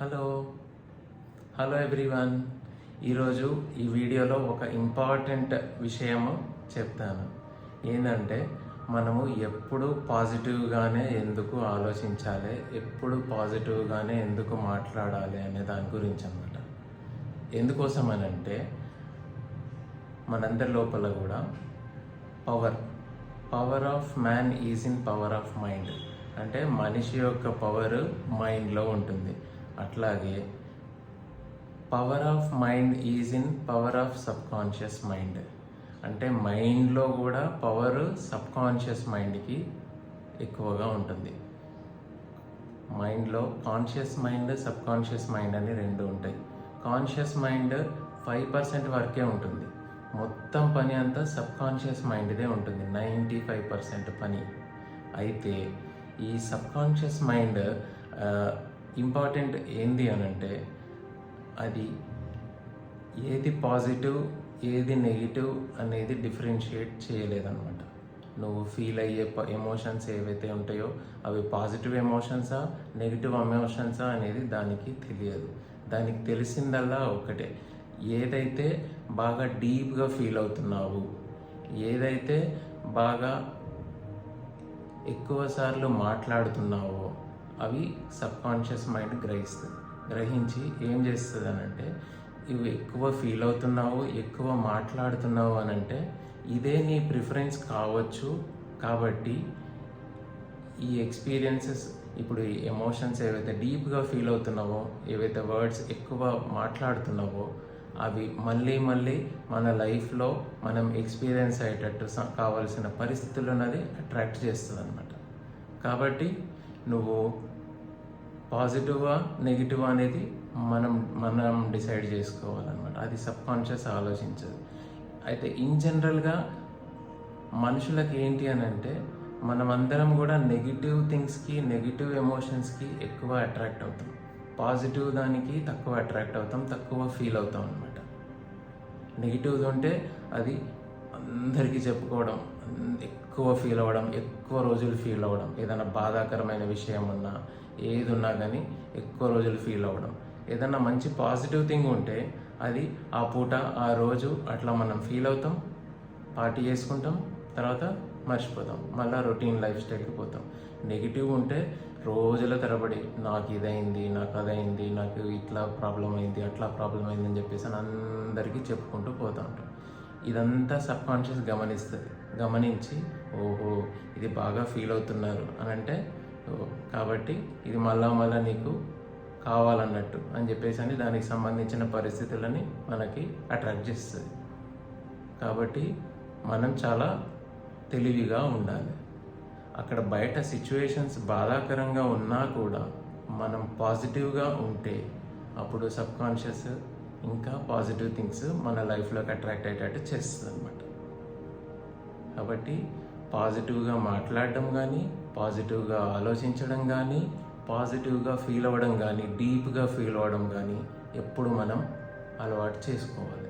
Hello. Hello everyone. ఈరోజు ఈ వీడియోలో ఒక ఇంపార్టెంట్ విషయము చెప్తాను. ఏంటంటే మనము ఎప్పుడు పాజిటివ్గానే ఎందుకు ఆలోచించాలి ఎప్పుడు పాజిటివ్గానే ఎందుకు మాట్లాడాలి అనే దాని గురించి అనమాట ఎందుకోసం అని అంటే మనందరి లోపల కూడా power power of man is in power of mind అంటే మనిషి యొక్క పవర్ మైండ్లో ఉంటుంది. అట్లాగే power of mind is in power of subconscious mind అంటే మైండ్లో కూడా పవర్ సబ్ కాన్షియస్ మైండ్కి ఎక్కువగా ఉంటుంది. మైండ్లో conscious mind subconscious mind అని రెండు ఉంటాయి. కాన్షియస్ మైండ్ ఫైవ్ పర్సెంట్ వరకే ఉంటుంది. మొత్తం పని అంతా సబ్ కాన్షియస్ మైండ్దే ఉంటుంది. నైంటీ ఫైవ్ పర్సెంట్ పని. అయితే ఈ సబ్ కాన్షియస్ మైండ్ ఇంపార్టెంట్ ఏంది అని అంటే అది ఏది పాజిటివ్ ఏది నెగిటివ్ అనేది డిఫరెన్షియేట్ చేయలేదన్నమాట. నువ్వు ఫీల్ అయ్యే ఎమోషన్స్ ఏవైతే ఉంటాయో అవి పాజిటివ్ ఎమోషన్సా నెగిటివ్ ఎమోషన్సా అనేది దానికి తెలియదు. దానికి తెలిసిందల్లా ఒకటే ఏదైతే బాగా డీప్గా ఫీల్ అవుతున్నావు ఏదైతే బాగా ఎక్కువసార్లు మాట్లాడుతున్నావో అవి సబ్ కాన్షియస్ మైండ్ గ్రహిస్తుంది. గ్రహించి ఏం చేస్తుంది అనంటే ఇవి ఎక్కువ ఫీల్ అవుతున్నావు ఎక్కువ మాట్లాడుతున్నావు అని అంటే ఇదే నీ ప్రిఫరెన్స్ కావచ్చు. కాబట్టి ఈ ఎక్స్పీరియన్సెస్ ఇప్పుడు ఈ ఎమోషన్స్ ఏవైతే డీప్గా ఫీల్ అవుతున్నావో ఏవైతే వర్డ్స్ ఎక్కువ మాట్లాడుతున్నావో అవి మళ్ళీ మళ్ళీ మన లైఫ్లో మనం ఎక్స్పీరియన్స్ అయ్యేటట్టు స- కావాల్సిన పరిస్థితులు అనేది అట్రాక్ట్ చేస్తుంది అనమాట కాబట్టి నువ్వు పాజిటివా నెగిటివ్ అనేది మనం మనం డిసైడ్ చేసుకోవాలన్నమాట. అది సబ్ కాన్షియస్ ఆలోచించదు. అయితే ఇన్ జనరల్గా మనుషులకి ఏంటి అని అంటే మనమందరం కూడా నెగిటివ్ థింగ్స్కి నెగిటివ్ ఎమోషన్స్కి ఎక్కువ అట్రాక్ట్ అవుతాం. పాజిటివ్ దానికి తక్కువ అట్రాక్ట్ అవుతాం తక్కువ ఫీల్ అవుతాం అనమాట నెగిటివ్ ఉంటే అది అందరికీ చెప్పుకోవడం ఎక్కువ ఫీల్ అవ్వడం ఎక్కువ రోజులు ఫీల్ అవ్వడం. ఏదైనా బాధాకరమైన విషయం ఉన్నా ఏది ఉన్నా కానీ ఎక్కువ రోజులు ఫీల్ అవ్వడం. ఏదైనా మంచి పాజిటివ్ థింగ్ ఉంటే అది ఆ పూట ఆ రోజు అట్లా మనం ఫీల్ అవుతాం పార్టీ చేసుకుంటాం తర్వాత మర్చిపోతాం. మళ్ళీ రొటీన్ లైఫ్ స్టైల్కి పోతాం. నెగిటివ్ ఉంటే రోజుల తరబడి నాకు ఇదైంది నాకు అదైంది నాకు ఇట్లా ప్రాబ్లం అయింది అట్లా ప్రాబ్లం అయింది అని చెప్పేసి అని అందరికీ చెప్పుకుంటూ పోతూ ఉంటాం. ఇదంతా సబ్ కాన్షియస్ గమనిస్తుంది. గమనించి ఓహో ఇది బాగా ఫీల్ అవుతున్నారు అని అంటే కాబట్టి ఇది మళ్ళా మళ్ళా నీకు కావాలన్నట్టు అని చెప్పేసి అని దానికి సంబంధించిన పరిస్థితులని మనకి అట్రాక్ట్ చేస్తుంది. కాబట్టి మనం చాలా తెలివిగా ఉండాలి. అక్కడ బయట సిచ్యువేషన్స్ బాధాకరంగా ఉన్నా కూడా మనం పాజిటివ్గా ఉంటే అప్పుడు సబ్కాన్షియస్ ఇంకా పాజిటివ్ థింగ్స్ మన లైఫ్లోకి అట్రాక్ట్ అయ్యేటట్టు చేస్తుంది అనమాట కాబట్టి పాజిటివ్గా మాట్లాడడం కానీ పాజిటివ్గా ఆలోచించడం కానీ పాజిటివ్గా ఫీల్ అవ్వడం కానీ డీప్గా ఫీల్ అవ్వడం కానీ ఎప్పుడు మనం అలవాటు చేసుకోవాలి.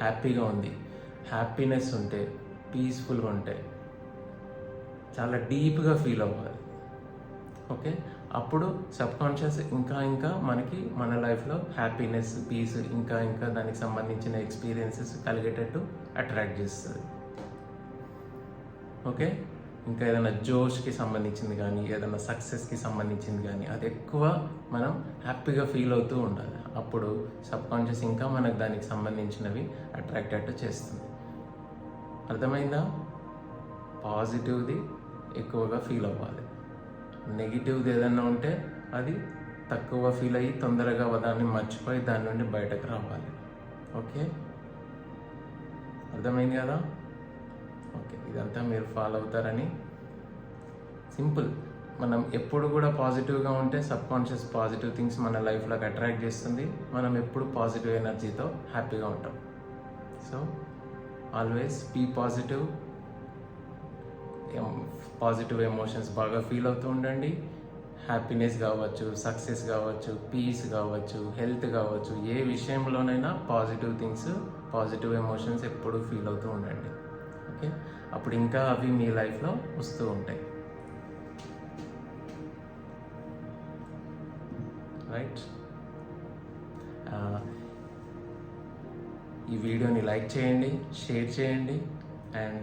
హ్యాపీగా ఉంది హ్యాపీనెస్ ఉంటే పీస్ఫుల్గా ఉంటే చాలా డీప్గా ఫీల్ అవ్వాలి. ఓకే అప్పుడు సబ్ కాన్షియస్ ఇంకా ఇంకా మనకి మన లైఫ్లో హ్యాపీనెస్ పీస్ ఇంకా ఇంకా దానికి సంబంధించిన ఎక్స్పీరియన్సెస్ కలిగేటట్టు అట్రాక్ట్ చేస్తుంది. ఓకే? ఇంకా ఏదైనా జోష్కి సంబంధించింది కానీ ఏదైనా సక్సెస్కి సంబంధించింది కానీ అది ఎక్కువ మనం హ్యాపీగా ఫీల్ అవుతూ ఉండాలి. అప్పుడు సబ్ కాన్షియస్ ఇంకా మనకు దానికి సంబంధించినవి అట్రాక్ట్ అట్టు చేస్తుంది. అర్థమైందా? పాజిటివ్ది ఎక్కువగా ఫీల్ అవ్వాలి. నెగిటివ్ది ఏదైనా ఉంటే అది తక్కువ ఫీల్ అయ్యి తొందరగా దాన్ని మర్చిపోయి దాని నుండి బయటకు రావాలి. ఓకే? అర్థమైంది కదా? ఓకే ఇదంతా మీరు ఫాలో అవుతారని సింపుల్. మనం ఎప్పుడు కూడా పాజిటివ్గా ఉంటే సబ్ కాన్షియస్ పాజిటివ్ థింగ్స్ మన లైఫ్లోకి అట్రాక్ట్ చేస్తుంది. మనం ఎప్పుడు పాజిటివ్ ఎనర్జీతో హ్యాపీగా ఉంటాం. So always be positive positive emotions బాగా ఫీల్ అవుతూ ఉండండి. హ్యాపీనెస్ కావచ్చు సక్సెస్ కావచ్చు పీస్ కావచ్చు హెల్త్ కావచ్చు ఏ విషయంలోనైనా పాజిటివ్ థింగ్స్ పాజిటివ్ ఎమోషన్స్ ఎప్పుడూ ఫీల్ అవుతూ ఉండండి. ఓకే అప్పుడు ఇంకా అవి మీ లైఫ్లో వస్తూ ఉంటాయి. రైట్ ఈ వీడియోని లైక్ చేయండి షేర్ చేయండి అండ్